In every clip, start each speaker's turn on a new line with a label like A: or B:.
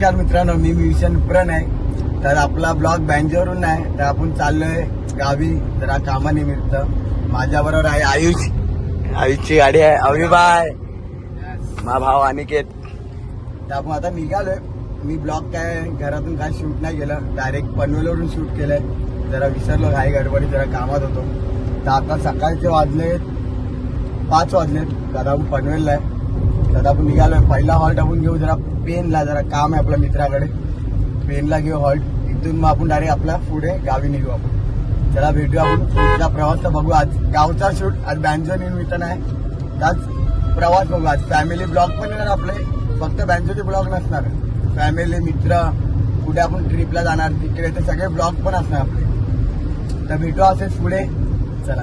A: नमस्कार मित्रांनो मी मिशन प्रण आहे. तर आपला ब्लॉग बँजवरून आहे. तर आपण चाललोय गावी. जरा कामानिमित्त. माझ्या बरोबर आहे आयुष. आयुषची गाडी आहे. अविबाय मा भाव अनिकेत. तर आपण आता निघालोय. मी ब्लॉग काय घरातून काय शूट नाही केलं. डायरेक्ट पनवेलवरून शूट केलंय. जरा विसरलो घाई गडबडी जरा कामात होतो. तर आता सकाळचे वाजले पाच वाजले तर आपण पनवेलला आहे. तर आपण निघालोय. पहिला हॉल्ट आपण घेऊ जरा पेनला जरा काम आहे आपल्या मित्राकडे. पेनला घेऊ हॉल्ट इथून मग आपण डायरेक्ट आपल्या पुढे गावी निघू आपण. चला भेटू आपण पुढचा प्रवास तर बघू आज. गावचा शूट आज बँजो निमित्त नाही त्याच प्रवास बघू. आज फॅमिली ब्लॉग पण येणार आपले. फक्त बँजोचे ब्लॉग नसणार. फॅमिली मित्र कुठे आपण ट्रिपला जाणार. तिकडे ते सगळे ब्लॉग पण असणार आपले. तर भेटू असेच पुढे. चला.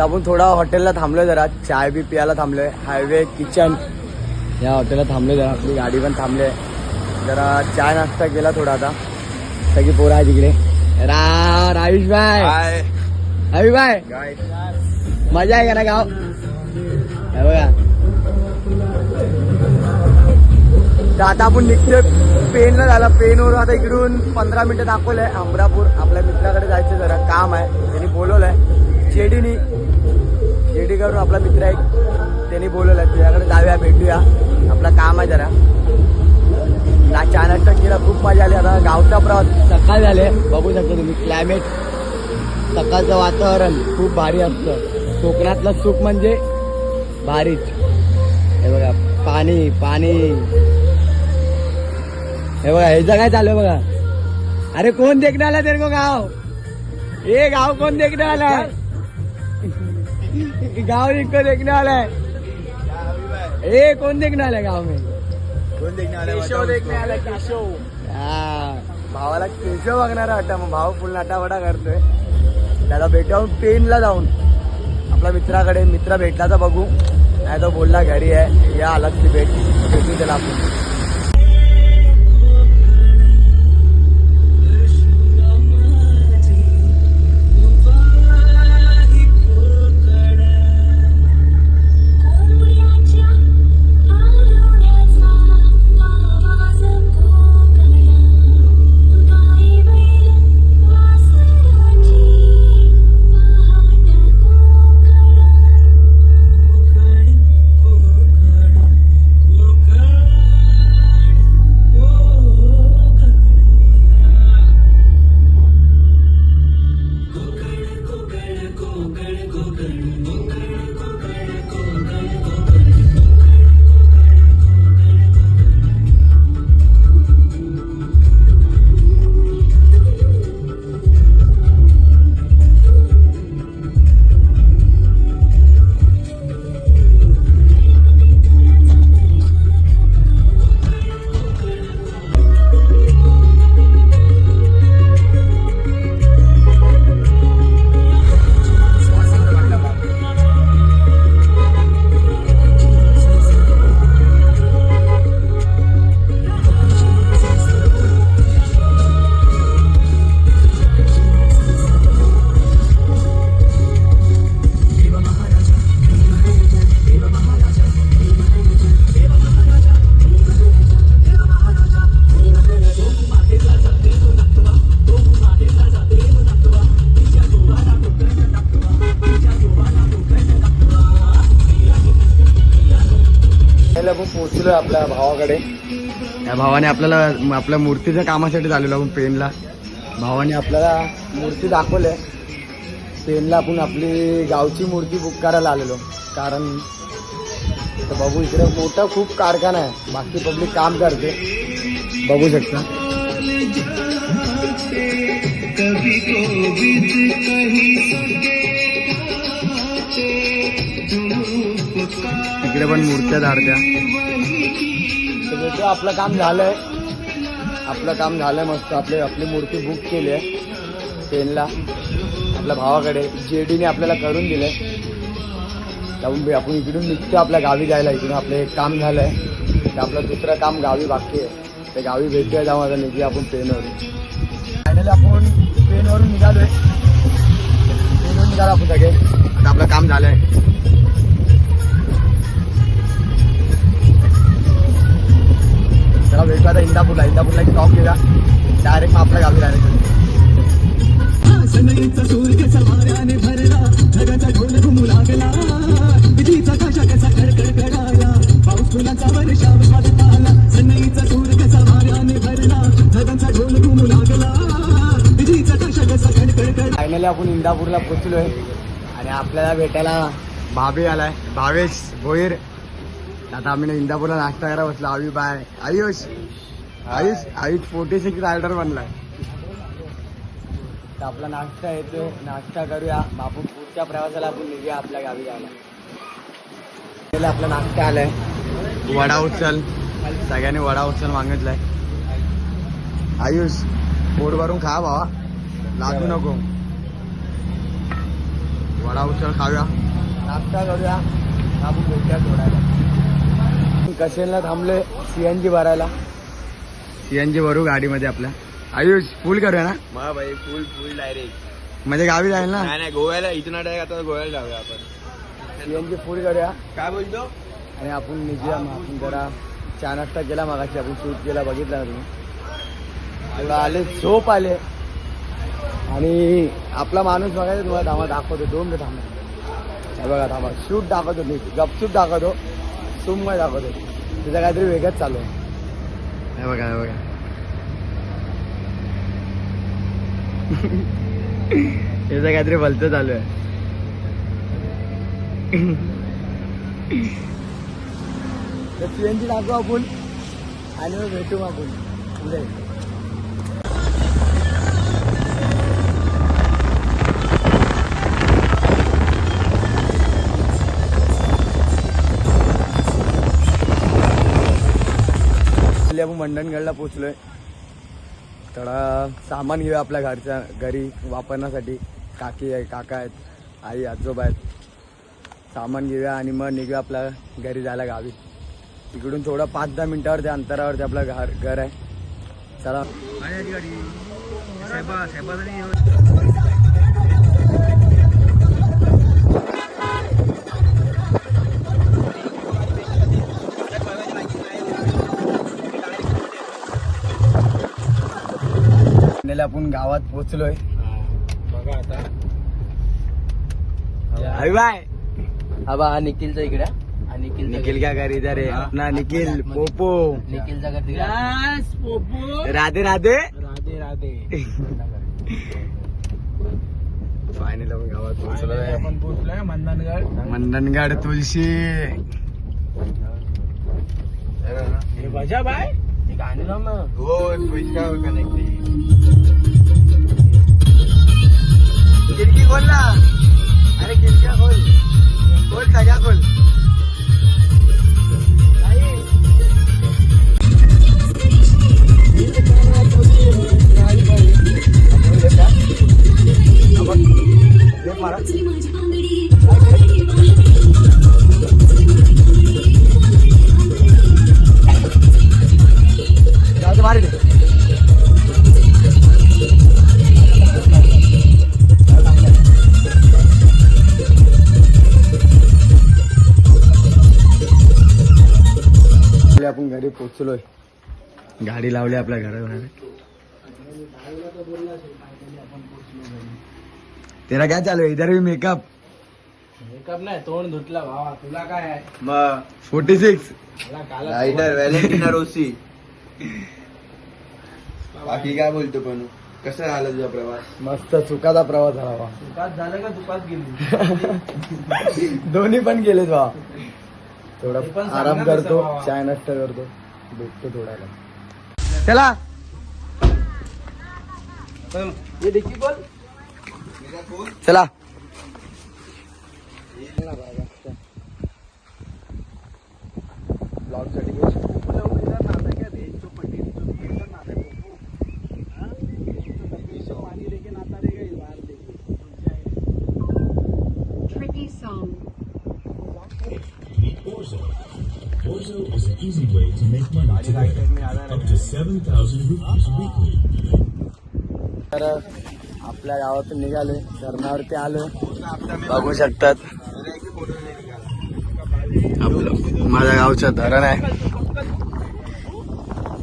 A: तर आपण थोडा हॉटेलला थांबलोय जरा. चाय बी पियाला थांबलोय. Highway kitchen. या हॉटेलला थांबलोय जरा. आपली गाडी पण थांबले जरा चाय नाश्ता केला थोडा आता. सगळी पोरं आहे तिकडे रा रायुष भाई. अभि भाई. मजा आहे का ना गाव? बघा. तर आता आपण निघतोय पेनला झाला. पेनवरून आता इकडून पंधरा मिनिटं दाखवलंय. अमरापूर. आपल्या मित्राकडे जायचं जरा. काम आहे. त्यांनी बोलवलंय. जेडीनी जेडी करून आपला मित्र आहे. त्यांनी बोलवलंय तुझ्याकडे जाऊया भेटूया. आपलं काम आहे जरा. ना चहा नाश्ता केला खूप मजा आली. आता गावचा प्रवास सकाळ झाले. बघू शकता तुम्ही क्लायमेट सकाळचं वातावरण खूप भारी असतं. कोकणातलं सुख म्हणजे भारीच. हे बघा पाणी पाणी. हे बघा ह्याचं काय चालू बघा. अरे कोण देखण्याला आला तेरे को गाव? हे गाव कोण देखण्याला गाव इनको देखने वाला है ए कौन देखने वाला है गाव में
B: कोण देखणे आले
A: केशव देखने केशव. हा. भावाला केशव बघणार वाटतं. मग भाऊ फुल नाटावडा करतोय. त्याला भेटावून पेनला जाऊन. आपल्या मित्राकडे मित्र भेटला तर बघू. नाही तर बोलला घरी आहे. या आलाच ती भेट. भेटू त्याला आपण. पोहोचलोय आपल्या भावाकडे. या भावाने आपल्याला आपल्या मूर्तीच्या कामासाठी झालेलो आपण पेनला. भावाने आपल्याला मूर्ती दाखवल्या पेनला आपण आपली गावची मूर्ती बुक करायला आलेलो. कारण तर बघू इकडे मोठा खूप कारखाना आहे. बाकी पब्लिक काम करते. बघू शकता.
C: कभी को बीत कहीं सके
A: तिकडे पण मूर्त्या धाडत्या. भेटू आपलं काम झालंय. आपलं काम झालंय मस्त. आपली आपली मूर्ती बुक केली आहे. ट्रेनला आपल्या भावाकडे. जेडीने आपल्याला करून दिलंय. त्यामुळे बे- आपण इकडून निघतो आपल्या गावी जायला. इकडून आपलं एक काम झालंय. ते आपलं दुसरं काम गावी बाकी आहे. ते गावी भेटूया जाऊ आता. निघूया आपण ट्रेनवरून फायनली आपण ट्रेनवरून निघालोय. ट्रेनवरून निघालो आपण सगळे. आता आपलं काम झालंय. आता इंदापूरला इंदापूरला एक स्टॉप घेऊया डायरेक्ट मग आपल्या गावी डायरेक्ट फायनली आपण इंदापूरला पोचलोय आणि आपल्याला भेटायला भावे आलाय. भावेश भोईर. आता आम्ही इंदापूरला नाश्ता करायला बसलो. आवी bye. Ayush. Ayush Ayush forty six rider बनलाय. तर आपला नाश्ता येतो नाश्ता करूया. आपण पुढच्या प्रवासाला आपण निघूया आपल्या गावी जायला. आपला नाश्ता आलाय. वडा उचल. सगळ्यांनी वडा उचल मागितलाय. आयुष पोट भरून खा भावा. लागू नको. वडा उचल खाऊया. नाश्ता करूया. आपण भेटूया सोडायला कशेलला थांबलोय? सीएनजी भरायला. सीएनजी भरू गाडीमध्ये आपल्या. आयुष फुल करूया ना?
C: मा भाई फुल फुल डायरेक्ट
A: म्हणजे गावी जाईल ना?
C: नाही नाही गोव्याला इथून डायरेक्ट आता गोव्याला जाऊया आपण.
A: सीएनजी फुल करूया.
C: काय बोलतो?
A: आणि आपण निघूया मग आपण जरा चहा नाश्ता केला मागाशी आपण शूट केला बघितला ना तुम्ही आले झोप आले. आणि आपला माणूस बघायचा तुम्हाला थांबा दाखवतो दोन मिनिट थांबा. बघा थांबा. शूट दाखवतो मी गपचूप दाखवतो. सुमय दाखवतो. तिथं काहीतरी वेगळंच चालू आहे. हे बघा हे बघा. त्याचं काहीतरी भलतं चालू आहे. तर सीएनजी दाखवू आपण आणि मग भेटू आपण. पुढे. मंडणगडला पोचलोय. थोडा सामान घेऊया आपल्या घरच्या घरी वापरण्यासाठी. काकी आहे काका आहेत आई आजोबा आहेत. सामान घेऊया आणि मग निघूया आपल्या घरी जायला गावी. इकडून थोडं पाच दहा मिनिटावरती अंतरावरती आपलं घर घर आहे. चला. फायनली आपण गावात पोचलोय
C: बघा आता.
A: अरे बाय.
D: हा हा निखिलचा इकडे. हा निखिल
A: निखिल क्या कर इधर है. अपना निखिल पोपो.
D: निखिलचा घर तिकडे
A: राधे राधे.
C: राधे राधे.
A: फायनल आपण गावात पोहोचलोय.
C: आपण पोहोचलोय मंदनगड.
A: मंडणगड तुळशी.
C: हे बजा बाय.
A: জানিলাম না। ওখানে কি খিড়কি না আরে খিড়কি খোল। খোল সাজা খোল। ভাই पोचलोय गाडी लावली आपल्या घरावर तेरा काय चालू आहे? इधर भी मेकअप
D: मेकअप नाही तोंड धुतला भावा. तुला काय आहे?
C: मग
A: फोर्टी सिक्स
D: मला काला
C: रायडर व्हॅलेंटिना रोसी बाकी काय बोलतो पण? कसं झाला तुझा प्रवास?
A: मस्त चुकाचा प्रवास झाला बा
D: दुकात झालं का दुकात गेली?
A: दोन्ही पण गेलेत बा
D: ते पण
A: थोडा आराम करतो. चाय नाश्ता करतो. भेटतो थोड्याला चला।
D: हे डिक्की बोल।
A: चला। ब्लॉगसाठी घेऊ
E: easy way to make money today. Up to 7,000 rupees weekly.
A: तर आपल्या गावातून निघाले. धरणावरती आलो बघू शकतात. आपलं माझ्या गावचं धरण आहे.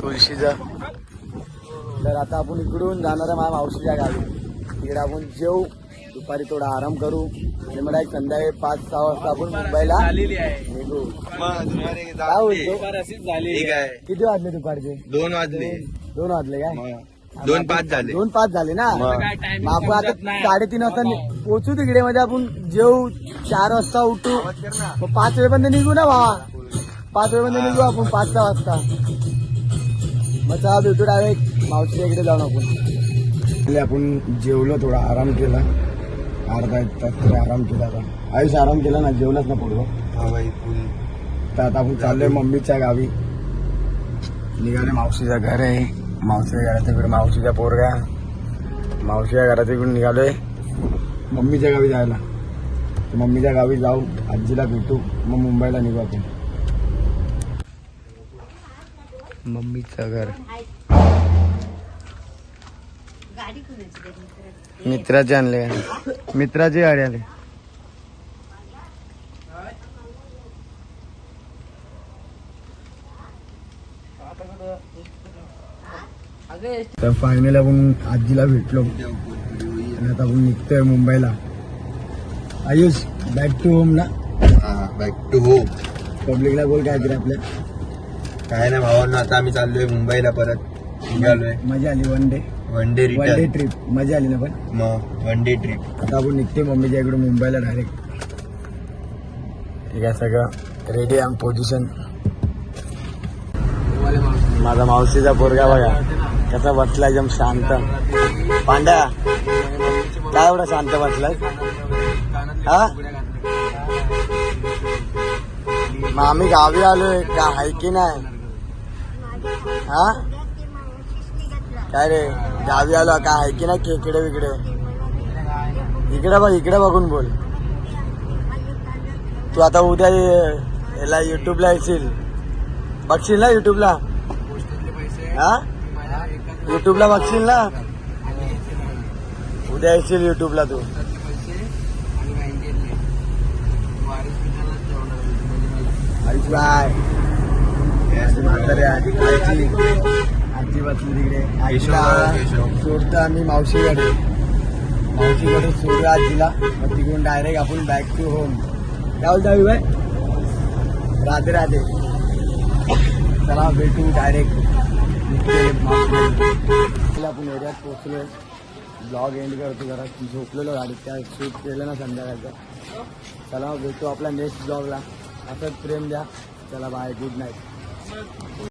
A: तुळशीचं. तर आता आपण इकडून जाणार आहे माझ्या मावशीच्या गावी. तिकडे आपण जेऊ. दुपारी थोडा आराम करू. आणि मला एक संध्याकाळी पाच सहा वाजता आपण मुंबईला
D: झालेली आहे.
A: निघू.
C: मग दुपारी
A: काय बोलतो?
D: दुपार अशीच झाली
C: ठीक आहे.
A: किती वाजले दुपारचे?
C: दोन वाजले.
A: दोन वाजले काय?
C: दोन पाच झाले.
A: दोन पाच झाले ना?
C: मग.
D: काय टाइम
A: मग आपण आता साडेतीन वाजता नि- पोहोचू तिकडे म्हणजे आपण. जेऊ चार वाजता उठू. मग पाच वेळेपर्यंत निघू ना भावा? पाच वेळेपर्यंत निघू आपण पाच सहा वाजता. मग चला भेटू डायरेक्ट मावशीच्या इकडे जाऊन आपण. आपण जेवलो थोडा आराम केला. अर्धा एक तास तरी आराम केला आता आयुष आराम केला ना जेवलंच ना पुढं
C: हा फुल.
A: तर आता आपण चाललोय मम्मीच्या गावी. निघाले मावशीचं घर. आहे मावशीच्या घरात इकडे मावशीच्या पोरगा मावशीच्या घरात इकडून निघालोय. मम्मीच्या गावी जायला. तर मम्मीच्या गावी जाऊ आजीला भेटू. मग मुंबईला निघू आपण. मम्मीचं घर. मित्राचे आणले. मित्राची गाडी आली. तर फायनल आपण आजीला भेटलो. आणि आता आपण निघतोय मुंबईला. आयुष बॅक टू होम ना?
C: बॅक टू होम
A: पब्लिकला बोल काय तरी आपल्या.
C: काय नाही भावांना आता आम्ही चाललोय मुंबईला परत. निघालोय.
A: मजा आली one day
C: one day
A: one day trip मजा आली ना पण?
C: मग वन डे ट्रिप
A: आता आपण निघते मम्मीच्या इकडे मुंबईला डायरेक्ट ठीक आहे सगळं रेडी आहे पोझिशन माझा मावशीचा पोरगा बघा कसा बसला एकदम शांत. पांड्या काय एवढा शांत बसलाय? हा? मग आम्ही गावी आलोय का हाय की नाही हा? काय रे? गावी आलो का आहे की नाही खेकडे विकडे इकडे बघ इकडे बघून बोल. तू आता उद्या याला युट्यूबला येशील. बघशील ना युट्यूबला हा? युट्यूबला बघशील ना? उद्या येशील युट्यूबला तू. आयुष बाय. म्हातारे आधी खायची बसली तिकडे. सोडतो आम्ही मावशीकडे. मावशीकडे सोडू आजीला. मग तिकडून डायरेक्ट आपण बॅक टू होम काय बोलता बाय राधे राधे. चला भेटू डायरेक्ट आपण एरियात पोहोचलो. ब्लॉग एंड करतो जरा. झोपलेलो गाडीत. त्या शूट केलं ना संध्याकाळचं. चला भेटू आपला नेक्स्ट ब्लॉगला असंच प्रेम द्या. चला बाय गुड नाईट